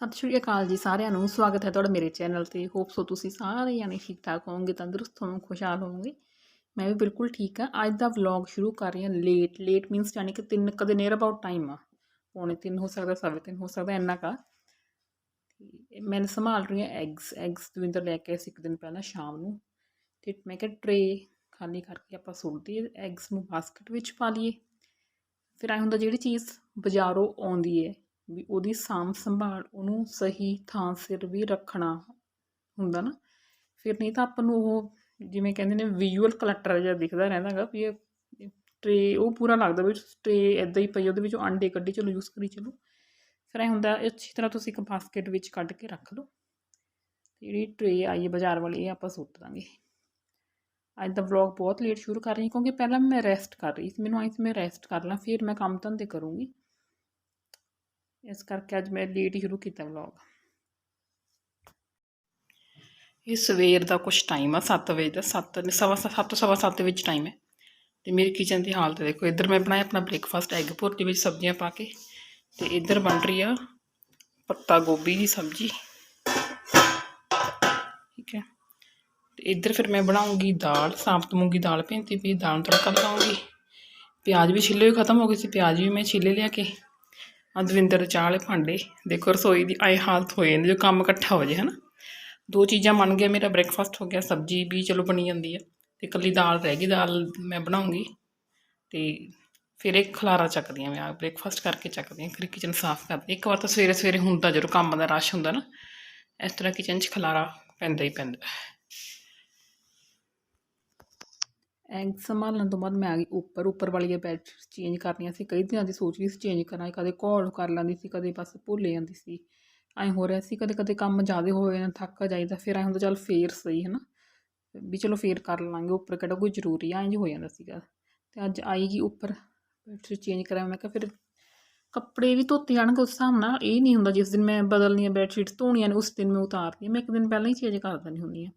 ਸਤਿ ਸ਼੍ਰੀ ਅਕਾਲ ਜੀ ਸਾਰਿਆਂ ਨੂੰ। ਸਵਾਗਤ ਹੈ ਤੁਹਾਡਾ ਮੇਰੇ ਚੈਨਲ ਤੇ। ਹੋਪ ਸੋ ਤੁਸੀਂ ਸਾਰੇ ਜਾਣੇ ਠੀਕ ਠਾਕ ਹੋਵੋਗੇ, ਤੰਦਰੁਸਤ ਹੋਵੋਗੇ, ਖੁਸ਼ਹਾਲ ਹੋਵੋਗੇ। ਮੈਂ ਵੀ ਬਿਲਕੁਲ ਠੀਕ ਹਾਂ। ਅੱਜ ਦਾ ਵਲੌਗ ਸ਼ੁਰੂ ਕਰ ਰਹੀ ਹਾਂ ਲੇਟ ਲੇਟ ਮੀਨਸ ਯਾਨੀ ਕਿ ਤਿੰਨ ਕਦੇ ਨੀਅਰ ਅਬਾਊਟ ਟਾਈਮ ਆ। ਪੌਣੇ ਤਿੰਨ ਹੋ ਸਕਦਾ ਸਵਾ ਤਿੰਨ ਹੋ ਸਕਦਾ, ਇੰਨਾ ਕਾ ਤੇ ਮੈਂ ਸੰਭਾਲ ਰਹੀ ਹਾਂ ਐਗਸ ਐਗਸ ਦਵਿੰਦਰ ਲੈ ਕੇ ਆਏ ਸੀ ਇੱਕ ਦਿਨ ਪਹਿਲਾਂ ਸ਼ਾਮ ਨੂੰ। ਤੇ ਮੈਂ ਕਿਹਾ ਟਰੇ ਖਾਲੀ ਕਰਕੇ ਆਪਾਂ ਸੁੱਟ ਦਈਏ ਐਗਸ ਨੂੰ ਬਾਸਕਟ ਵਿੱਚ ਪਾ ਲਈਏ। ਫਿਰ ਆਏ ਹੁੰਦਾ ਜਿਹੜੀ ਚੀਜ਼ ਬਾਜ਼ਾਰੋਂ ਆਉਂਦੀ ਹੈ ਵੀ ਉਹਦੀ ਸਾਂਭ ਸੰਭਾਲ ਉਹਨੂੰ ਸਹੀ ਥਾਂ ਸਿਰ ਵੀ ਰੱਖਣਾ ਹੁੰਦਾ ਨਾ। ਫਿਰ ਨਹੀਂ ਤਾਂ ਆਪਾਂ ਨੂੰ ਉਹ ਜਿਵੇਂ ਕਹਿੰਦੇ ਨੇ ਵਿਜ਼ੂਅਲ ਕਲਟਰ ਜਿਹਾ ਦਿਖਦਾ ਰਹਿੰਦਾਗਾ ਵੀ ਇਹ ਟਰੇ ਉਹ ਪੂਰਾ ਲੱਗਦਾ ਵੀ ਟਰੇ ਇਦਾਂ ਹੀ ਪਈ ਉਹਦੇ ਵਿੱਚੋਂ ਅੰਡੇ ਕੱਢੀ, ਚਲੋ ਯੂਜ਼ ਕਰੀ, ਚਲੋ। ਫਿਰ ਐ ਹੁੰਦਾ, ਅੱਛੀ ਤਰ੍ਹਾਂ ਤੁਸੀਂ ਇੱਕ ਬਾਸਕਟ ਵਿੱਚ ਕੱਢ ਕੇ ਰੱਖ ਲਓ। ਜਿਹੜੀ ਟਰੇ ਆਈ ਹੈ ਬਾਜ਼ਾਰ ਵਾਲੀ, ਇਹ ਆਪਾਂ ਸੁੱਟ ਦਾਂਗੇ। ਅੱਜ ਦਾ ਵਲੌਗ ਬਹੁਤ ਲੇਟ ਸ਼ੁਰੂ ਕਰ ਰਹੀ ਕਿਉਂਕਿ ਪਹਿਲਾਂ ਮੈਂ ਰੈਸਟ ਕਰ ਰਹੀ ਸੀ। ਮੈਨੂੰ ਆਈ ਸੀ ਮੈਂ ਰੈਸਟ ਕਰ ਲਾਂ, ਫਿਰ ਮੈਂ ਕੰਮ ਧੰਦੇ ਕਰੂੰਗੀ। ਇਸ ਕਰਕੇ ਅੱਜ ਮੈਂ ਲੇਟ ਹੀ ਸ਼ੁਰੂ ਕੀਤਾ ਵਲੌਗ ਇਹ ਸਵੇਰ ਦਾ ਕੁਝ ਟਾਈਮ ਆ 7 ਵਜੇ ਦਾ 7 ਸਵਾ 7 ਸਵਾ 7 ਵਿੱਚ ਟਾਈਮ ਹੈ। ਤੇ ਮੇਰੀ ਕਿਚਨ ਦੀ ਹਾਲਤ ਦੇਖੋ, ਇੱਧਰ ਮੈਂ ਬਣਾਇਆ ਆਪਣਾ ਬ੍ਰੇਕਫਾਸਟ ਐਗ ਭੁਰਜੀ ਵਿੱਚ ਸਬਜ਼ੀਆਂ ਪਾ ਕੇ, ਤੇ ਇੱਧਰ ਬਣ ਰਹੀ ਆ ਪੱਤਾ ਗੋਭੀ ਦੀ ਸਬਜ਼ੀ। ਠੀਕ ਹੈ। ਤੇ ਇੱਧਰ ਫਿਰ ਮੈਂ ਬਣਾਉਂਗੀ ਦਾਲ, ਸਾਬਤ ਮੂੰਗੀ ਦਾਲ ਭਿੰਤੀ ਪਈ, ਦਾਲ ਨੂੰ ਤੜਕਾ ਲਗਾਉਂਗੀ। ਪਿਆਜ਼ ਵੀ ਛਿੱਲੇ ਹੋਏ ਖਤਮ ਹੋ ਗਏ ਸੀ, ਪਿਆਜ਼ ਵੀ ਮੈਂ ਛਿੱਲੇ ਲਿਆ ਕੇ ਆ ਦਵਿੰਦਰ ਚਾਹ ਵਾਲੇ ਭਾਂਡੇ। ਦੇਖੋ ਰਸੋਈ ਦੀ ਆਏ ਹਾਲਤ ਹੋ ਜਾਂਦੀ ਜੋ ਕੰਮ ਇਕੱਠਾ ਹੋ ਜੇ, ਹਨਾ। ਦੋ ਚੀਜ਼ਾਂ ਬਣ ਗਿਆ ਮੇਰਾ ਬ੍ਰੇਕਫਾਸਟ ਹੋ ਗਿਆ, ਸਬਜ਼ੀ ਵੀ ਚਲੋ ਬਣੀ ਜਾਂਦੀ ਹੈ ਤੇ ਇਕੱਲੀ ਦਾਲ ਰਹਿ ਗਈ, ਦਾਲ ਮੈਂ ਬਣਾਉਂਗੀ ਤੇ ਫਿਰ ਇੱਕ ਖਲਾਰਾ ਚੱਕਦੀ ਹਾਂ ਮੈਂ ਆ ਬ੍ਰੇਕਫਾਸਟ ਕਰਕੇ ਚੱਕਦੀ ਹਾਂ, ਫਿਰ ਕਿਚਨ ਸਾਫ਼ ਕਰਦੀ ਇੱਕ ਵਾਰ ਤਾਂ ਸਵੇਰੇ ਸਵੇਰੇ ਹੁੰਦਾ ਜਦੋਂ ਕੰਮ ਦਾ ਰਸ਼ ਹੁੰਦਾ ਨਾ, ਇਸ ਤਰ੍ਹਾਂ ਕਿਚਨ 'ਚ ਖਲਾਰਾ ਪੈਂਦਾ ਹੀ ਪੈਂਦਾ। ਐਗ ਸੰਭਾਲਣ ਤੋਂ ਬਾਅਦ ਮੈਂ ਆ ਗਈ ਉੱਪਰ ਉੱਪਰ ਵਾਲੀਆਂ ਬੈੱਡ ਚੇਂਜ ਕਰਨੀਆਂ ਸੀ। ਕਈ ਦਿਨਾਂ ਦੀ ਸੋਚ ਵੀ ਸੀ ਚੇਂਜ ਕਰਾਂ, ਕਦੇ ਘੋਲ ਕਰ ਲੈਂਦੀ ਸੀ, ਕਦੇ ਬਸ ਭੁੱਲ ਜਾਂਦੀ ਸੀ। ਐਂ ਹੋ ਰਿਹਾ ਸੀ, ਕਦੇ ਕਦੇ ਕੰਮ ਜ਼ਿਆਦਾ ਹੋਵੇ ਨਾ ਥੱਕ ਜਾਈਦਾ, ਫਿਰ ਐਂ ਹੁੰਦਾ ਚੱਲ ਫੇਰ ਸਹੀ ਹੈ ਨਾ ਵੀ ਚਲੋ ਫੇਰ ਕਰ ਲਾਂਗੇ, ਉੱਪਰ ਕਿਹੜਾ ਕੋਈ ਜ਼ਰੂਰੀ ਆ ਇੰਜ ਹੋ ਜਾਂਦਾ ਸੀਗਾ। ਤੇ ਅੱਜ ਆਏਗੀ ਉੱਪਰ ਬੈੱਡ ਚੇਂਜ ਕਰਾਂ, ਮੈਂ ਕਿਹਾ ਫਿਰ ਕੱਪੜੇ ਵੀ ਧੋਤੇ ਜਾਣਗੇ ਉਸ ਹਿਸਾਬ ਨਾਲ। ਇਹ ਨਹੀਂ ਹੁੰਦਾ ਜਿਸ ਦਿਨ ਮੈਂ ਬਦਲਣੀਆਂ ਬੈੱਡ ਸ਼ੀਟਸ ਧੋਣੀਆਂ ਨੇ, ਉਸ ਦਿਨ ਮੈਂ ਉਤਾਰਦੀ ਹਾਂ ਮੈਂ ਇੱਕ ਦਿਨ ਪਹਿਲਾਂ ਹੀ ਚੇਂਜ ਕਰ ਦਿੰਦੀ ਹੁੰਦੀ ਹਾਂ।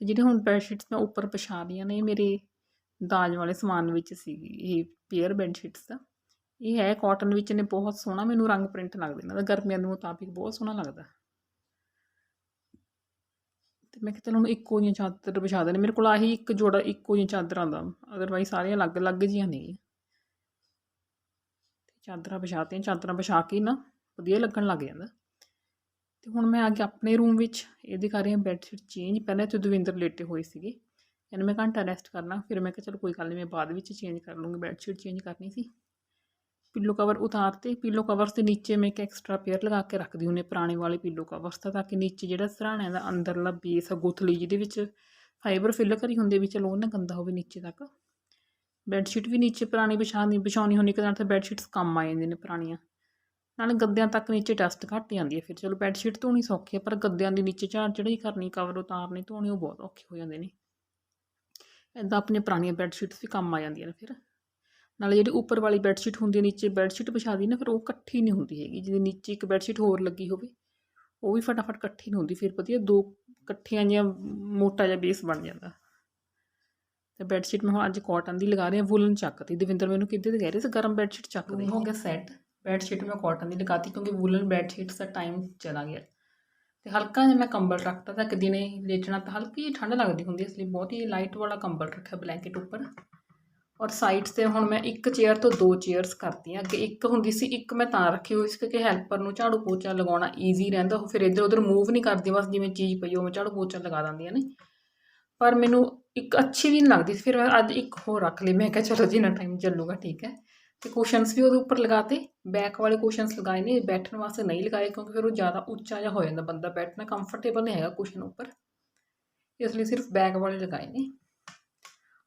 ਤੇ ਜਿਹੜੇ ਹੁਣ ਬੈਡਸ਼ੀਟਸ ਮੈਂ ਉੱਪਰ ਪਛਾ ਰਹੀਆਂ ਨੇ, ਇਹ ਮੇਰੇ ਦਾਜ ਵਾਲੇ ਸਮਾਨ ਵਿੱਚ ਸੀਗੀ, ਇਹ ਪੇਅਰ ਬੈਡਸ਼ੀਟਸ ਦਾ। ਇਹ ਹੈ ਕਾਟਨ ਵਿੱਚ ਨੇ ਬਹੁਤ ਸੋਹਣਾ ਮੈਨੂੰ ਰੰਗ ਪ੍ਰਿੰਟ ਲੱਗਦਾ ਇਹਨਾਂ ਦਾ ਗਰਮੀਆਂ ਦੇ ਮੁਤਾਬਿਕ ਬਹੁਤ ਸੋਹਣਾ ਲੱਗਦਾ। ਤੇ ਮੈਂ ਕਿਹਾ ਚਲੋ ਹੁਣ ਇੱਕੋ ਜਿਹੀਆਂ ਚਾਦਰ ਵਿਛਾ ਦੇਣੇ ਮੇਰੇ ਕੋਲ ਆਹੀ ਇੱਕ ਜੋੜਾ ਇੱਕੋ ਜਿਹੀਆਂ ਚਾਦਰਾਂ ਦਾ ਅਦਰਵਾਈਜ਼ ਸਾਰੀਆਂ ਅਲੱਗ ਅਲੱਗ ਜਿਹੀਆਂ ਨੇ। ਚਾਦਰਾਂ ਵਿਛਾਤੀਆਂ ਚਾਦਰਾਂ ਵਿਛਾ ਕੇ ਨਾ ਵਧੀਆ ਲੱਗਣ ਲੱਗ ਜਾਂਦਾ। ਤੇ ਹੁਣ ਮੈਂ ਆ ਕੇ ਆਪਣੇ ਰੂਮ ਵਿੱਚ ਇਹਦੀ ਕਰ ਰਹੀ ਹਾਂ ਬੈੱਡ ਚੇਂਜ ਪਹਿਲਾਂ ਤੇ ਦਵਿੰਦਰ ਲੇਟੇ ਹੋਏ ਸੀਗੇ। ਇਹਨੂੰ ਮੈਂ ਘੰਟਾ ਰੈਸਟ ਕਰਨਾ। ਫਿਰ ਮੈਂ ਕਿਹਾ, ਚਲੋ ਕੋਈ ਗੱਲ ਨਹੀਂ ਮੈਂ ਬਾਅਦ ਵਿੱਚ ਚੇਂਜ ਕਰ ਲੂੰਗੀ ਬੈੱਡਸ਼ੀਟ ਚੇਂਜ ਕਰਨੀ ਸੀ। ਪਿੱਲੋ ਕਵਰ ਉਤਾਰਤੇ ਪਿੱਲੋ ਕਵਰਸ ਦੇ ਨੀਚੇ ਮੈਂ ਇੱਕ ਐਕਸਟਰਾ ਪੇਅਰ ਲਗਾ ਕੇ ਰੱਖਦੀ ਹੁੰਨੇ ਪੁਰਾਣੇ ਵਾਲੇ ਪਿੱਲੋ ਕਵਰਸ ਤਾਂ ਤਾਂ ਕਿ ਨੀਚੇ ਜਿਹੜਾ ਸਰਾਣਿਆਂ ਦਾ ਅੰਦਰਲਾ ਬੇਸ ਆ, ਗੁਥਲੀ ਜਿਹਦੇ ਵਿੱਚ ਫਾਈਬਰ ਫਿਲ ਕਰੀ ਹੁੰਦੀ ਵੀ ਚਲੋ ਉਹ ਨਾ ਗੰਦਾ ਹੋਵੇ ਨੀਚੇ ਤੱਕ। ਬੈੱਡਸ਼ੀਟ ਵੀ ਨੀਚੇ ਪੁਰਾਣੀ ਵਿਛਾਉਣੀ ਵਿਛਾਉਣੀ ਹੁੰਦੀ ਕਿ ਨਾਲ ਤਾਂ ਬੈੱਡਸ਼ੀਟਸ ਕੰਮ ਆ ਜਾਂਦੇ ਨੇ ਪੁਰਾਣੀਆਂ। ਨਾਲੇ ਗੱਦਿਆਂ ਤੱਕ ਨੀਚੇ ਡਸਟ ਘੱਟ ਜਾਂਦੀ ਹੈ ਫਿਰ। ਚਲੋ ਬੈੱਡ ਸ਼ੀਟ ਧੋਣੀ ਸੌਖੀ ਹੈ ਪਰ ਗੱਦਿਆਂ ਦੀ ਨੀਚੇ ਝਾੜ ਚੜ੍ਹਾਈ ਕਰਨੀ ਕਵਰ ਉਤਾਰਨੀ ਧੋਣੀ ਉਹ ਬਹੁਤ ਔਖੇ ਹੋ ਜਾਂਦੇ ਨੇ। ਇੱਦਾਂ ਆਪਣੀਆਂ ਪੁਰਾਣੀਆਂ ਬੈੱਡ ਸ਼ੀਟਸ ਵੀ ਕੰਮ ਆ ਜਾਂਦੀਆਂ ਨੇ ਫਿਰ। ਨਾਲੇ ਜਿਹੜੀ ਉੱਪਰ ਵਾਲੀ ਬੈੱਡ ਸ਼ੀਟ ਹੁੰਦੀ ਹੈ ਨੀਚੇ ਬੈੱਡ ਸ਼ੀਟ ਵਿਛਾ ਦੀ ਨਾ ਫਿਰ ਉਹ ਇਕੱਠੀ ਨਹੀਂ ਹੁੰਦੀ ਹੈਗੀ। ਜਿਹਦੇ ਨੀਚੇ ਇੱਕ ਬੈੱਡ ਸ਼ੀਟ ਹੋਰ ਲੱਗੀ ਹੋਵੇ ਉਹ ਵੀ ਫਟਾਫਟ ਇਕੱਠੀ ਨਹੀਂ ਹੁੰਦੀ। ਫਿਰ ਵਧੀਆ ਦੋ ਇਕੱਠੀਆਂ ਜਿਹੀਆਂ ਮੋਟਾ ਜਿਹਾ ਬੇਸ ਬਣ ਜਾਂਦਾ। ਤੇ ਬੈੱਡ ਸ਼ੀਟ ਮੈਂ ਹੁਣ ਅੱਜ ਕਾਟਨ ਦੀ ਲਗਾ ਰਹੀ ਹਾਂ ਵੂਲਨ ਚੱਕਤੀ। ਦਵਿੰਦਰ ਮੈਨੂੰ ਕਿੱਦੇ ਤੇ ਕਹਿ ਰਹੇ ਸੀ ਗਰਮ ਬੈੱਡ ਸ਼ੀਟ ਚੱਕ ਦੇ ਹੋ ਗਿਆ ਸੈੱਟ ਬੈੱਡ ਸ਼ੀਟ ਮੈਂ ਕਾਟਨ ਦੀ ਲਗਾਤੀ ਕਿਉਂਕਿ ਵੂਲਨ ਬੈੱਡ ਸ਼ੀਟਸ ਦਾ ਟਾਈਮ ਚਲਾ ਗਿਆ। ਤੇ ਹਲਕਾ ਜਿਹਾ ਮੈਂ ਕੰਬਲ ਰੱਖਤਾ ਤਾਂ ਇੱਕ ਦਿਨੇ ਲੇਟਣਾ ਤਾਂ ਹਲਕੀ ਜਿਹੀ ਠੰਡ ਲੱਗਦੀ ਹੁੰਦੀ ਇਸ ਲਈ ਬਹੁਤ ਹੀ ਲਾਈਟ ਵਾਲਾ ਕੰਬਲ ਰੱਖਿਆ ਬਲੈਂਕਟ ਉੱਪਰ। ਔਰ ਸਾਈਡਸ ਤੇ ਹੁਣ ਮੈਂ ਇੱਕ ਚੇਅਰ ਤੋਂ ਦੋ ਚੇਅਰਸ ਕਰਤੀਆਂ, ਅੱਗੇ ਇੱਕ ਹੁੰਦੀ ਸੀ, ਇੱਕ ਮੈਂ ਤਾਂ ਰੱਖੀ ਹੋਈ ਸੀ ਕਿਉਂਕਿ ਹੈਲਪਰ ਨੂੰ ਝਾੜੂ ਪੋਚਾ ਲਗਾਉਣਾ ਈਜ਼ੀ ਰਹਿੰਦਾ, ਉਹ ਫਿਰ ਇੱਧਰ ਉੱਧਰ ਮੂਵ ਨਹੀਂ ਕਰਦੀ, ਬਸ ਜਿਵੇਂ ਚੀਜ਼ ਪਈ ਉਹ ਮੈਂ ਝਾੜੂ ਪੋਚਾ ਲਗਾ ਦਿੰਦੀਆਂ ਨੇ। ਪਰ ਮੈਨੂੰ ਇੱਕ ਅੱਛੀ ਵੀ ਨਹੀਂ ਲੱਗਦੀ ਸੀ, ਫਿਰ ਮੈਂ ਅੱਜ ਇੱਕ ਹੋਰ ਰੱਖ ਲਈ, ਮੈਂ ਕਿਹਾ ਚਲੋ ਜਿੰਨਾ ਟਾਈਮ ਚੱਲੂਗਾ, ਠੀਕ ਹੈ। ਤੇ ਕੁਸ਼ਨਸ ਵੀ ਉਹਦੇ ਉੱਪਰ ਲਗਾਤੇ। ਬੈਕ ਵਾਲੇ ਕੁਸ਼ਨਸ ਲਗਾਏ ਨੇ, ਬੈਠਣ ਵਾਸਤੇ ਨਹੀਂ ਲਗਾਏ ਕਿਉਂਕਿ ਫਿਰ ਉਹ ਜ਼ਿਆਦਾ ਉੱਚਾ ਜਿਹਾ ਹੋ ਜਾਂਦਾ ਬੰਦਾ, ਬੈਠਣਾ ਕੰਫਰਟੇਬਲ ਨਹੀਂ ਹੈਗਾ ਕੁਸ਼ਨ ਉੱਪਰ। ਇਸ ਲਈ ਸਿਰਫ ਬੈਕ ਵਾਲੇ ਲਗਾਏ ਨੇ।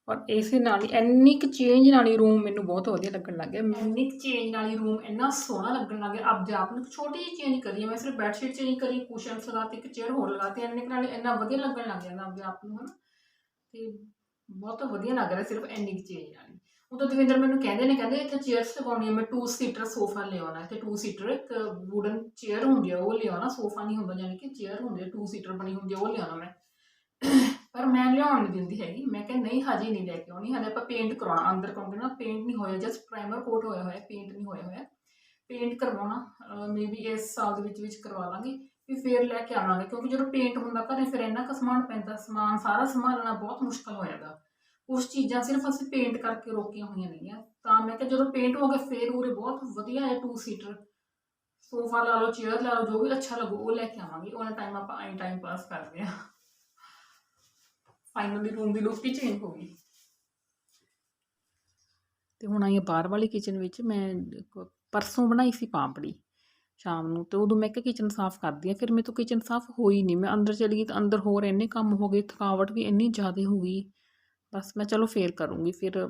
ਔਰ ਇਸੇ ਨਾਲ ਹੀ ਇੰਨੀ ਕੁ ਚੇਂਜ ਨਾਲ ਹੀ ਰੂਮ ਮੈਨੂੰ ਬਹੁਤ ਵਧੀਆ ਲੱਗਣ ਲੱਗ ਗਿਆ। ਇੰਨੀ ਕੁ ਚੇਂਜ ਨਾਲ ਹੀ ਰੂਮ ਇੰਨਾ ਸੋਹਣਾ ਲੱਗਣ ਲੱਗ ਗਿਆ। ਆਪ ਜਾਪ ਨੂੰ ਛੋਟੀ ਜਿਹੀ ਚੇਂਜ ਕਰੀ ਹੈ ਮੈਂ ਸਿਰਫ ਬੈੱਡ ਸ਼ੀਟ ਚੇਂਜ ਕਰੀ ਕੁਸ਼ਨਸ ਲਗਾਤੇ, ਇੱਕ ਚੇਅਰ ਹੋਰ ਲਗਾਤੀ, ਇੰਨੇ ਕੁ ਨਾਲ ਇੰਨਾ ਵਧੀਆ ਲੱਗਣ ਲੱਗ ਜਾਂਦਾ ਆਪ ਜਾਪ ਨੂੰ, ਹਨਾ। ਤੇ ਬਹੁਤ ਵਧੀਆ ਲੱਗ ਰਿਹਾ ਸਿਰਫ ਇੰਨੀ ਕੁ ਚੇਂਜ ਨਾਲ ਉਹ ਤਾਂ ਦਵਿੰਦਰ ਮੈਨੂੰ ਕਹਿੰਦੇ ਨੇ, ਕਹਿੰਦੇ ਇੱਥੇ ਚੇਅਰਸ ਲਗਾਉਣੀ ਹੈ ਮੈਂ ਟੂ ਸੀਟਰ ਸੋਫਾ ਲਿਆਉਣਾ, ਇੱਥੇ ਟੂ ਸੀਟਰ ਇੱਕ ਵੂਡਨ ਚੇਅਰ ਹੁੰਦੀ ਆ, ਉਹ ਲਿਆਉਣਾ ਸੋਫਾ ਨਹੀਂ ਹੁੰਦਾ ਯਾਨੀ ਕਿ ਚੇਅਰ ਹੁੰਦੀ ਆ ਟੂ ਸੀਟਰ ਬਣੀ ਹੁੰਦੀ ਆ, ਉਹ ਲਿਆਉਣਾ ਮੈਂ। ਪਰ ਮੈਂ ਲਿਆਉਣ ਨਹੀਂ ਦਿੰਦੀ ਹੈਗੀ, ਮੈਂ ਕਿਹਾ ਨਹੀਂ, ਹਜੇ ਨਹੀਂ ਲੈ ਕੇ ਆਉਣੀ ਹਜੇ ਆਪਾਂ ਪੇਂਟ ਕਰਾਉਣਾ, ਅੰਦਰ ਕਿਉਂਕਿ ਨਾ ਪੇਂਟ ਨਹੀਂ ਹੋਇਆ ਜਸਟ ਪ੍ਰਾਈਮਰ ਕੋਟ ਹੋਇਆ ਹੋਇਆ ਪੇਂਟ ਨਹੀਂ ਹੋਇਆ ਹੋਇਆ। ਪੇਂਟ ਕਰਵਾਉਣਾ ਮੇਬੀ ਇਸ ਸਾਲ ਦੇ ਵਿੱਚ ਵਿੱਚ ਕਰਵਾ ਲਾਂਗੇ, ਵੀ ਫੇਰ ਲੈ ਕੇ ਆਵਾਂਗੇ, ਕਿਉਂਕਿ ਜਦੋਂ ਪੇਂਟ ਹੁੰਦਾ ਘਰੇ, ਫਿਰ ਇੰਨਾ ਕੁ ਸਮਾਨ ਪੈਂਦਾ, ਸਮਾਨ ਸਾਰਾ ਸੰਭਾਲਣਾ ਬਹੁਤ ਮੁਸ਼ਕਲ ਹੋ ਜਾਂਦਾ। ਕੁਛ ਚੀਜ਼ਾਂ ਸਿਰਫ ਅਸੀਂ ਪੇਂਟ ਕਰਕੇ ਰੋਕੀਆਂ ਹੋਈਆਂ ਨੇਗੀਆਂ। ਤਾਂ ਮੈਂ ਕਿਹਾ ਜਦੋਂ ਪੇਂਟ ਹੋ ਗਿਆ, ਫੇਰ ਉਰੇ ਬਹੁਤ ਵਧੀਆ ਹੈ ਟੂ ਸੀਟਰ ਸੋਫਾ ਲਾ ਲਓ ਚੇਅਰ ਲਾ ਲਓ, ਜੋ ਵੀ ਅੱਛਾ ਲੱਗੂ, ਉਹ ਲੈ ਕੇ ਆਵਾਂਗੇ। ਉਹਨਾਂ ਟਾਈਮ ਆਪਾਂ ਐਂ ਟਾਈਮ ਪਾਸ ਕਰਦੇ ਆ ਫਾਈਨਲੀ ਰੂਮ ਦੀ ਲੁੱਕ ਹੀ ਚੇਂਜ ਹੋ ਗਈ। ਤੇ ਹੁਣ ਆਈ ਬਾਹਰ ਵਾਲੀ ਕਿਚਨ ਵਿੱਚ। ਮੈਂ ਪਰਸੋਂ ਬਣਾਈ ਸੀ ਪਾਪੜੀ ਸ਼ਾਮ ਨੂੰ, ਤੇ ਉਦੋਂ ਮੈਂ ਕਿਹਾ ਕਿਚਨ ਸਾਫ਼ ਕਰਦੀ ਆ ਫਿਰ ਮੇਰੇ ਤੋਂ ਕਿਚਨ ਸਾਫ਼ ਹੋਈ ਨਹੀਂ। ਮੈਂ ਅੰਦਰ ਚਲੀ ਗਈ ਤਾਂ ਅੰਦਰ ਹੋਰ ਇੰਨੇ ਕੰਮ ਹੋ ਗਏ, ਥਕਾਵਟ ਵੀ ਇੰਨੀ ਜ਼ਿਆਦਾ ਹੋ ਗਈ। ਬਸ ਮੈਂ ਚਲੋ ਫੇਰ ਕਰੂੰਗੀ, ਫਿਰ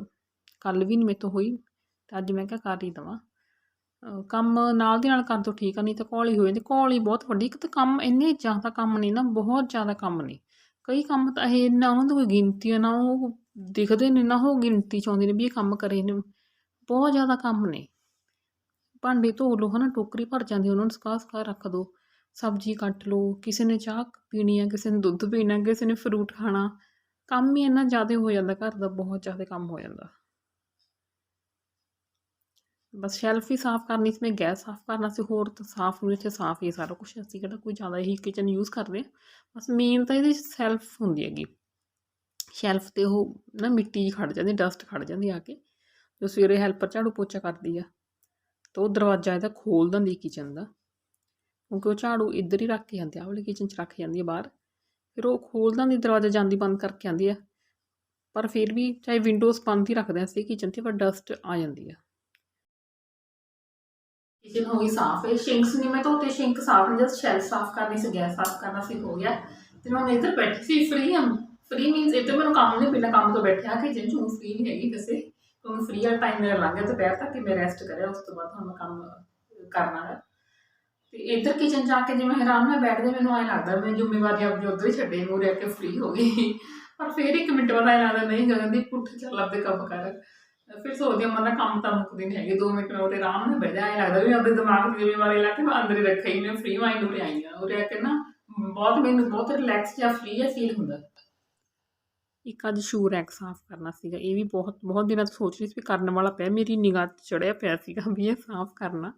ਕੱਲ ਵੀ ਨਹੀਂ ਮੇਰੇ ਤੋਂ ਹੋਈ, ਤੇ ਅੱਜ ਮੈਂ ਕਿਹਾ ਕਰ ਹੀ ਦੇਵਾਂ। ਕੰਮ ਨਾਲ ਦੀ ਨਾਲ ਕਰ ਦੋ ਠੀਕ ਆ, ਨਹੀਂ ਤਾਂ ਘੋਲੀ ਹੋ ਜਾਂਦੀ ਘੋਲੀ ਬਹੁਤ ਵੱਡੀ, ਇੱਕ ਤਾਂ ਕੰਮ ਇੰਨੇ ਜ਼ਿਆਦਾ ਕੰਮ ਨਹੀਂ ਨਾ, ਬਹੁਤ ਜ਼ਿਆਦਾ ਕੰਮ ਨੇ। ਕਈ ਕੰਮ ਤਾਂ ਇਹ ਨਾ ਉਹਨਾਂ ਦੀ ਕੋਈ ਗਿਣਤੀ ਆ, ਨਾ ਉਹ ਦਿਖਦੇ ਨੇ, ਨਾ ਉਹ ਗਿਣਤੀ ਚ ਆਉਂਦੇ ਨੇ ਵੀ ਇਹ ਕੰਮ ਕਰੇ ਨੇ। ਬਹੁਤ ਜ਼ਿਆਦਾ ਕੰਮ ਨੇ। ਭਾਂਡੇ ਧੋ ਲਓ ਹਨਾ, ਟੋਕਰੀ ਭਰ ਜਾਂਦੀ ਉਹਨਾਂ ਨੂੰ ਸਕਾ ਸੁਕਾ ਰੱਖ ਦਿਓ ਸਬਜ਼ੀ ਕੱਟ ਲਓ, ਕਿਸੇ ਨੇ ਚਾਹ ਪੀਣੀ ਆ, ਕਿਸੇ ਨੇ ਦੁੱਧ ਪੀਣਾ, ਕਿਸੇ ਨੇ ਫਰੂਟ ਖਾਣਾ। ਕੰਮ ਹੀ ਇੰਨਾ ਜ਼ਿਆਦਾ ਹੋ ਜਾਂਦਾ, ਘਰ ਦਾ ਬਹੁਤ ਜ਼ਿਆਦਾ ਕੰਮ ਹੋ ਜਾਂਦਾ। ਬਸ ਸ਼ੈਲਫ ਹੀ ਸਾਫ਼ ਕਰਨੀ ਸੀ ਮੈਂ ਗੈਸ ਸਾਫ਼ ਕਰਨਾ ਸੀ, ਹੋਰ ਤਾਂ ਸਾਫ਼ ਨੂੰ ਇੱਥੇ ਸਾਫ਼ ਹੀ ਸਾਰਾ ਕੁਝ ਅਸੀਂ ਕਿਹੜਾ ਕੋਈ ਜ਼ਿਆਦਾ ਹੀ ਕਿਚਨ ਯੂਜ਼ ਕਰਦੇ ਹਾਂ। ਬਸ ਮੇਨ ਤਾਂ ਇਹਦੀ ਸੈਲਫ ਹੁੰਦੀ ਹੈਗੀ। ਸ਼ੈਲਫ ਤੇ ਉਹ ਨਾ ਮਿੱਟੀ ਜਿਹੀ ਖੜ ਜਾਂਦੀ ਡਸਟ ਖੜ ਜਾਂਦੀ ਆ ਕੇ, ਜੋ ਸਵੇਰੇ ਹੈਲਪਰ ਝਾੜੂ ਪੋਚਾ ਕਰਦੀ ਆ। ਤਾਂ ਉਹ ਦਰਵਾਜ਼ਾ ਇਹਦਾ ਖੋਲ ਦਿੰਦੀ ਕਿਚਨ ਦਾ। ਕਿਉਂਕਿ ਉਹ ਝਾੜੂ ਇੱਧਰ ਹੀ ਰੱਖ ਕੇ ਜਾਂਦੀ ਆ ਵਾਲੀ ਕਿਚਨ 'ਚ ਰੱਖ ਜਾਂਦੀ ਆ ਬਾਹਰ। ਫਿਰ ਉਹ ਖੋਲ ਦਿੰਦੀ ਦਰਵਾਜ਼ਾ ਜਾਂਦੀ ਬੰਦ ਕਰਕੇ ਆਉਂਦੀ ਆ। ਪਰ ਫਿਰ ਵੀ ਚਾਹੇ ਵਿੰਡੋਜ਼ ਬੰਦ ਹੀ ਰੱਖਦੇ ਅਸੀਂ ਕਿਚਨ 'ਤੇ ਪਰ ਡਸਟ ਆ ਜਾਂਦੀ ਆ। ਕਿਚਨ ਹੋ ਗਈ ਸਾਫ਼ ਹੈ ਸ਼ਿੰਕਸ ਨਹੀਂ ਮੈਂ ਧੋਤੇ ਸ਼ਿੰਕ ਸਾਫ਼ ਨਹੀਂ ਜਸਟ ਸ਼ੈਲਫ ਸਾਫ਼ ਕਰਨੀ ਸੀ, ਗੈਸ ਸਾਫ਼ ਕਰਨਾ ਸੀ, ਹੋ ਗਿਆ। ਤੇ ਮੈਂ ਹੁਣ ਇੱਧਰ ਬੈਠੀ ਸੀ ਫ੍ਰੀ ਹਾਂ। ਫ੍ਰੀ ਮੀਨਸ ਇੱਧਰ ਮੈਨੂੰ ਕੰਮ ਨਹੀਂ, ਬਿਨਾਂ ਕੰਮ ਤੋਂ ਬੈਠਿਆ ਕਿਚਨ 'ਚ ਹੁਣ ਫ੍ਰੀ ਨਹੀਂ ਹੈਗੀ ਵੈਸੇ। ਕਿਉਂਕਿ ਫ੍ਰੀ ਵਾਲਾ ਟਾਈਮ ਮੇਰਾ ਲੰਘ ਗਿਆ, ਦੁਪਹਿਰ ਤੱਕ ਕਿ ਮੈਂ ਰੈਸਟ ਕਰਿਆ, ਉਸ ਤੋਂ ਬਾਅਦ ਹੁਣ ਮੈਂ ਕੰਮ ਕਰਨਾ ਹੈ। ਤੇ ਇੱਧਰ ਕਿਚਨ ਜਾ ਕੇ ਜਿਵੇਂ ਆਰਾਮ ਨਾਲ ਬੈਠਦੇ, ਮੈਨੂੰ ਐਂ ਲੱਗਦਾ ਮੈਂ ਜ਼ਿੰਮੇਵਾਰੀ ਆਪਣੀ ਉੱਧਰ ਹੀ ਛੱਡੇ ਮੂਰੇ ਆ ਕੇ ਫ੍ਰੀ ਹੋ ਗਈ। ਪਰ ਫਿਰ ਇੱਕ ਮਿੰਟ ਬਾਅਦ ਐਂ ਲੱਗਦਾ, ਨਹੀਂ ਗਗਨਦੀਪ ਉੱਠ ਚੱਲ ਆਪਦੇ ਕੰਮ ਕਰ। ਫਿਰ ਸੋਚਦੀ ਹਾਂ, ਮਨ ਕੰਮ ਤਾਂ ਮੁੱਕਦੇ ਨਹੀਂ ਹੈਗੇ 2 ਮਿੰਟ ਮੈਂ ਉਰੇ ਆਰਾਮ ਨਾਲ ਬਹਿ ਜਾ, ਐਂ ਲੱਗਦਾ ਵੀ ਆਪਣੇ ਦਿਮਾਗ ਦੀ ਜ਼ਿੰਮੇਵਾਰੀ ਲਾ ਕੇ ਮੈਂ ਅੰਦਰ ਹੀ ਰੱਖੀ ਮੈਂ ਫ੍ਰੀ ਮਾਈਂਡ ਉਰੇ ਆਈ ਹਾਂ। ਉਰੇ ਆ ਕੇ ਨਾ ਬਹੁਤ ਮੈਨੂੰ ਬਹੁਤ ਰਿਲੈਕਸ ਜਾਂ ਫ੍ਰੀ ਜਿਹਾ ਫੀਲ ਹੁੰਦਾ। ਇੱਕ ਅੱਜ ਸ਼ੂ ਰੈਕ ਸਾਫ਼ ਕਰਨਾ ਸੀਗਾ, ਇਹ ਵੀ ਬਹੁਤ ਬਹੁਤ ਦਿਨਾਂ ਤੋਂ ਸੋਚ ਰਹੀ ਸੀ ਵੀ ਕਰਨ ਵਾਲਾ ਪਿਆ, ਮੇਰੀ ਨਿਗਾਹ 'ਚ ਚੜਿਆ ਪਿਆ ਸੀਗਾ ਵੀ ਇਹ ਸਾਫ਼ ਕਰਨਾ।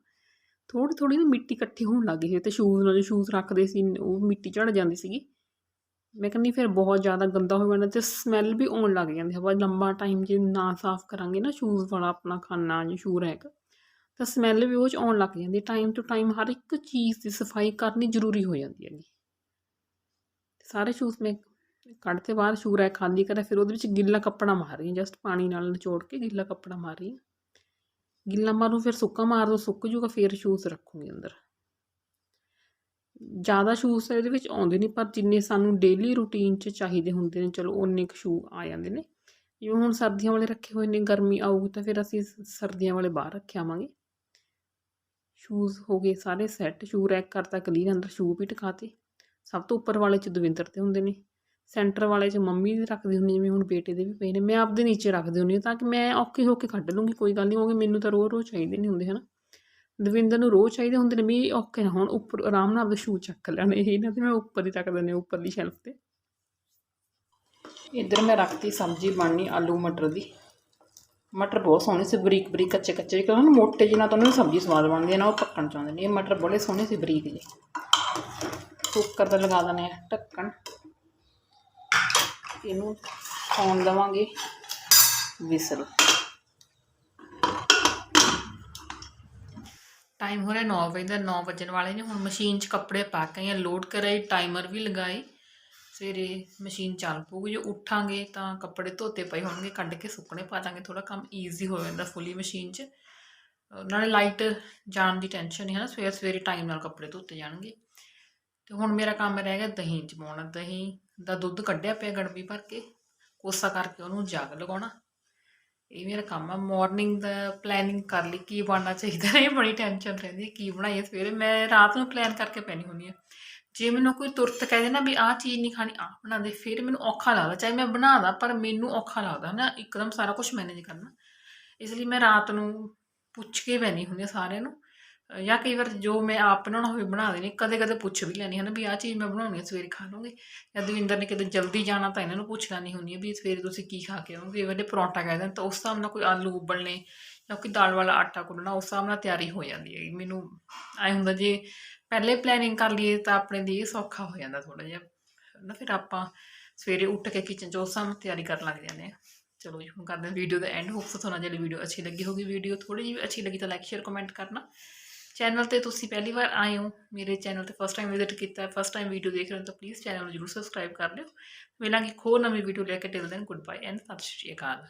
ਥੋੜੀ ਥੋੜੀ ਨਾ ਮਿੱਟੀ ਇਕੱਠੀ ਹੋਣ ਲੱਗ ਗਈ ਸੀ ਤੇ ਸ਼ੂਜ਼ ਨਾਲ ਜੋ ਸ਼ੂਜ਼ ਰੱਖਦੇ ਸੀ, ਉਹ ਮਿੱਟੀ ਝੜ ਜਾਂਦੀ ਸੀਗੀ। ਮੈਂ ਕਹਿੰਦੀ ਫਿਰ ਬਹੁਤ ਜ਼ਿਆਦਾ ਗੰਦਾ ਹੋ ਜਾਣਾ ਤੇ ਸਮੈਲ ਵੀ ਆਉਣ ਲੱਗ ਜਾਂਦੀ ਹੈ ਲੰਬਾ ਟਾਈਮ ਜੇ ਨਾ ਸਾਫ਼ ਕਰਾਂਗੇ ਨਾ ਸ਼ੂਜ਼ ਵਾਲਾ ਆਪਣਾ ਖਾਨਾ ਜਾਂ ਸ਼ੂ ਰੈਕ ਤਾਂ ਸਮੈਲ ਵੀ ਉਹ 'ਚ ਆਉਣ ਲੱਗ ਜਾਂਦੀ। ਟਾਈਮ ਟੂ ਟਾਈਮ ਹਰ ਇੱਕ ਚੀਜ਼ ਦੀ ਸਫ਼ਾਈ ਕਰਨੀ ਜ਼ਰੂਰੀ ਹੋ ਜਾਂਦੀ ਹੈਗੀ। ਸਾਰੇ ਸ਼ੂਜ਼ ਮੈਂ ਕੱਢ ਤੇ ਬਾਹਰ ਸ਼ੂ ਰੈਕ ਖਾਲੀ ਕਰਿਆ, ਫਿਰ ਉਹਦੇ ਵਿੱਚ ਗਿੱਲਾ ਕੱਪੜਾ ਮਾਰ ਰਹੀ ਹਾਂ ਜਸਟ ਪਾਣੀ ਨਾਲ ਨਿਚੋੜ ਕੇ ਗਿੱਲਾ ਕੱਪੜਾ ਮਾਰ ਰਹੀ ਹਾਂ। ਗਿੱਲਾ ਮਾਰੂ, ਫਿਰ ਸੁੱਕਾ ਮਾਰ ਦੋ, ਸੁੱਕ ਜੂਗਾ, ਫਿਰ ਸ਼ੂਜ਼ ਰੱਖੂਗੀ ਅੰਦਰ। ਜ਼ਿਆਦਾ ਸ਼ੂਜ਼ ਤਾਂ ਇਹਦੇ ਵਿੱਚ ਆਉਂਦੇ ਨਹੀਂ, ਪਰ ਜਿੰਨੇ ਸਾਨੂੰ ਡੇਲੀ ਰੂਟੀਨ 'ਚ ਚਾਹੀਦੇ ਹੁੰਦੇ ਨੇ, ਚਲੋ ਓਨੇ ਕੁ ਸ਼ੂ ਆ ਜਾਂਦੇ ਨੇ। ਜਿਵੇਂ ਹੁਣ ਸਰਦੀਆਂ ਵਾਲੇ ਰੱਖੇ ਹੋਏ ਨੇ, ਗਰਮੀ ਆਊਗੀ ਤਾਂ ਫਿਰ ਅਸੀਂ ਸਰਦੀਆਂ ਵਾਲੇ ਬਾਹਰ ਰੱਖੇ ਆਵਾਂਗੇ। ਸ਼ੂਜ਼ ਹੋ ਗਏ ਸਾਰੇ ਸੈੱਟ ਸ਼ੂ ਰੈਕ ਕਰਤਾ ਕਲੀਨ ਅੰਦਰ ਸ਼ੂ ਵੀ ਟਿਕਾਤੇ ਸਭ ਤੋਂ ਉੱਪਰ ਵਾਲੇ 'ਚ ਦਵਿੰਦਰ ਤੇ ਹੁੰਦੇ ਨੇ। ਸੈਂਟਰ ਵਾਲੇ 'ਚ ਮੰਮੀ ਦੇ ਰੱਖਦੀ ਹੁੰਦੀ ਜਿਵੇਂ ਹੁਣ ਬੇਟੇ ਦੇ ਵੀ ਪਏ ਨੇ, ਮੈਂ ਆਪਦੇ ਨੀਚੇ ਰੱਖਦੀ ਹੁੰਦੀ ਹਾਂ ਤਾਂ ਕਿ ਮੈਂ ਔਖੇ ਹੋ ਕੇ ਕੱਢ ਲੂੰਗੀ, ਕੋਈ ਗੱਲ ਨਹੀਂ ਕਿਉਂਕਿ ਮੈਨੂੰ ਤਾਂ ਰੋ ਰੋਜ਼ ਚਾਹੀਦੇ ਨਹੀਂ ਹੁੰਦੇ, ਹਨਾ। ਦਵਿੰਦਰ ਨੂੰ ਰੋਜ਼ ਚਾਹੀਦੇ ਹੁੰਦੇ ਨੇ ਵੀ ਔਖੇ ਨਾ ਹੁਣ, ਉੱਪਰ, ਆਰਾਮ ਨਾਲ ਆਪਦੇ ਸ਼ੂ ਚੱਕ ਲੈਣੇ, ਇਹ ਨਾ ਤੇ ਮੈਂ ਉੱਪਰ ਹੀ ਰੱਖ ਦਿੰਦੀ ਹਾਂ, ਉੱਪਰਲੀ ਸ਼ੈਲਫ ਤੇ। ਇੱਧਰ ਮੈਂ ਰੱਖਤੀ ਸਬਜ਼ੀ ਬਣਨੀ ਆਲੂ ਮਟਰ ਦੀ। ਮਟਰ ਬਹੁਤ ਸੋਹਣੇ ਸੀ, ਬਰੀਕ ਬਰੀਕ ਕੱਚੇ ਕੱਚੇ ਕਿਉਂਕਿ ਉਹਨਾਂ ਮੋਟੇ ਜਿਹਨਾਂ ਤੋਂ ਤਾਂ ਉਹਨਾਂ ਦੀ ਸਬਜ਼ੀ ਸਵਾਦ ਬਣਦੀ ਹੈ ਨਾ ਉਹ ਪੱਕਣ ਚਾਹੁੰਦੇ ਨੇ। ਇਹ ਮਟਰ ਬੜੇ ਸੋਹਣੇ ਸੀ, ਬਰੀਕ ਜਿਹੇ। ਕੁੱਕਰ ਦਾ ਲਗਾ ਦਿੰਦੇ ਆ, ਢੱਕਣ। ਇਹਨੂੰ ਪਾਉਣ ਦੇਵਾਂਗੇ ਵਿਸਲ। ਟਾਈਮ ਹੋ ਰਿਹਾ 9 ਵਜੇ ਦਾ 9 ਵਜਣ ਵਾਲੇ ਨੇ। ਹੁਣ ਮਸ਼ੀਨ 'ਚ ਕੱਪੜੇ ਪਾ ਕੇ ਆਏ ਲੋਡ ਕਰਾਈ ਟਾਈਮਰ ਵੀ ਲਗਾਈ ਸਵੇਰੇ ਮਸ਼ੀਨ ਚੱਲ ਪਊਗੀ, ਜੇ ਉੱਠਾਂਗੇ ਤਾਂ ਕੱਪੜੇ ਧੋਤੇ ਪਏ ਹੋਣਗੇ, ਕੱਢ ਕੇ ਸੁੱਕਣੇ ਪਾ ਦਾਂਗੇ। ਥੋੜਾ ਕੰਮ ਈਜ਼ੀ ਹੋ ਜਾਂਦਾ ਫੁੱਲੀ ਮਸ਼ੀਨ 'ਚ। ਨਾਲੇ ਲਾਈਟ ਜਾਣ ਦੀ ਟੈਨਸ਼ਨ ਨਹੀਂ ਹੈ ਨਾ ਸਵੇਰ ਸਵੇਰੇ ਟਾਈਮ ਨਾਲ ਕੱਪੜੇ ਧੋਤੇ ਜਾਣਗੇ। ਤੇ ਹੁਣ ਮੇਰਾ ਕੰਮ ਰਹਿ ਗਿਆ ਦਹੀਂ ਚ ਪਾਉਣਾ, ਦਹੀਂ ਦਾ ਦੁੱਧ ਕੱਢਿਆ ਪਿਆ ਗੜਬੀ ਭਰ ਕੇ, ਕੋਸਾ ਕਰਕੇ ਉਹਨੂੰ ਜਗ ਲਗਾਉਣਾ। ਇਹ ਮੇਰਾ ਕੰਮ ਆ ਮਾਰਨਿੰਗ ਦਾ ਪਲੈਨਿੰਗ ਕਰ ਲਈ, ਕੀ ਬਣਨਾ ਚਾਹੀਦਾ ਇਹ ਬੜੀ ਟੈਨਸ਼ਨ ਰਹਿੰਦੀ ਹੈ, ਕੀ ਬਣਾਈਏ ਸਵੇਰੇ। ਮੈਂ ਰਾਤ ਨੂੰ ਪਲਾਨ ਕਰਕੇ ਪੈਣੀ ਹੁੰਦੀ ਆ ਜੇ ਮੈਨੂੰ ਕੋਈ ਤੁਰਤ ਕਹਿ ਦੇ ਨਾ ਵੀ ਆਹ ਚੀਜ਼ ਨਹੀਂ ਖਾਣੀ, ਆਹ ਬਣਾ ਦੇ ਫਿਰ ਮੈਨੂੰ ਔਖਾ ਲੱਗਦਾ। ਚਾਹੇ ਮੈਂ ਬਣਾਦਾ ਪਰ ਮੈਨੂੰ ਔਖਾ ਲੱਗਦਾ ਨਾ, ਇੱਕਦਮ ਸਾਰਾ ਕੁਝ ਮੈਨੇਜ ਕਰਨਾ। ਇਸ ਲਈ ਮੈਂ ਰਾਤ ਨੂੰ ਪੁੱਛ ਕੇ ਪੈਣੀ ਹੁੰਦੀ ਆ ਸਾਰਿਆਂ ਨੂੰ ਜਾਂ ਕਈ ਵਾਰ ਜੋ ਮੈਂ ਆਪ ਬਣਾਉਣਾ ਹੋਵੇ ਬਣਾ ਦੇਣੀ ਕਦੇ ਕਦੇ ਪੁੱਛ ਵੀ ਲੈਣੀ ਹਨ ਵੀ ਆਹ ਚੀਜ਼ ਮੈਂ ਬਣਾਉਣੀ ਹੈ ਸਵੇਰੇ ਖਾ ਲਓਗੇ ਜਾਂ ਦਵਿੰਦਰ ਨੇ ਕਿਤੇ ਜਲਦੀ ਜਾਣਾ ਤਾਂ ਇਹਨਾਂ ਨੂੰ ਪੁੱਛ ਲੈਣੀ ਹੁੰਦੀ ਹੈ ਵੀ ਸਵੇਰੇ ਤੁਸੀਂ ਕੀ ਖਾ ਕੇ ਆਓਗੇ? ਕਈ ਪਰੌਂਠਾ ਕਹਿ ਦੇਣ ਤਾਂ ਉਸ ਹਿਸਾਬ ਨਾਲ ਕੋਈ ਆਲੂ ਉਬਲਣੇ ਜਾਂ ਕੋਈ ਦਾਲ ਵਾਲਾ ਆਟਾ ਗੁੰਨਣਾ, ਉਸ ਹਿਸਾਬ ਨਾਲ ਤਿਆਰੀ ਹੋ ਜਾਂਦੀ ਹੈ ਮੈਨੂੰ ਐ ਹੁੰਦਾ ਜੇ ਪਹਿਲੇ ਪਲੈਨਿੰਗ ਕਰ ਲਈਏ ਤਾਂ ਆਪਣੇ ਲਈ ਸੌਖਾ ਹੋ ਜਾਂਦਾ ਥੋੜਾ ਜਿਹਾ ਨਾ ਫਿਰ ਆਪਾਂ ਸਵੇਰੇ ਉੱਠ ਕੇ ਕਿਚਨ 'ਚ ਉਸ ਹਿਸਾਬ ਨਾਲ ਤਿਆਰੀ ਕਰਨ ਲੱਗ ਜਾਂਦੇ ਆ ਚਲੋ ਜੀ, ਹੁਣ ਕਰਦੇ ਹਾਂ ਵੀਡੀਓ ਦਾ ਐਂਡ ਹੋਪਸ ਤੁਹਾਨੂੰ ਜਿਹੜੀ ਵੀਡੀਓ ਅੱਛੀ ਲੱਗੀ ਹੋਗੀ ਵੀਡੀਓ ਥੋੜੀ ਜਿਹੀ ਵੀ ਅੱਛੀ ਲੱਗੀ ਤਾਂ ਲਾਈਕ ਸ਼ੇਅਰ ਕਮੈਂਟ ਕਰਨਾ। ਚੈਨਲ ਤੇ ਤੁਸੀਂ ਪਹਿਲੀ ਵਾਰ ਆਏ ਹੋ, ਮੇਰੇ ਚੈਨਲ ਤੇ ਫਸਟ ਟਾਈਮ ਵਿਜ਼ਿਟ ਕੀਤਾ ਹੈ ਫਸਟ ਟਾਈਮ ਵੀਡੀਓ ਦੇਖ ਰਹੇ ਹੋ, ਤਾਂ ਪਲੀਜ਼ ਚੈਨਲ ਨੂੰ ਜਰੂਰ ਸਬਸਕ੍ਰਾਈਬ ਕਰ ਲਿਓ। ਮਿਲਾਂਗੇ ਖੋ ਨਵੀਂ ਵੀਡੀਓ ਲੈ ਕੇ। Till then good bye and ਸਤਿ ਸ਼੍ਰੀ ਅਕਾਲ।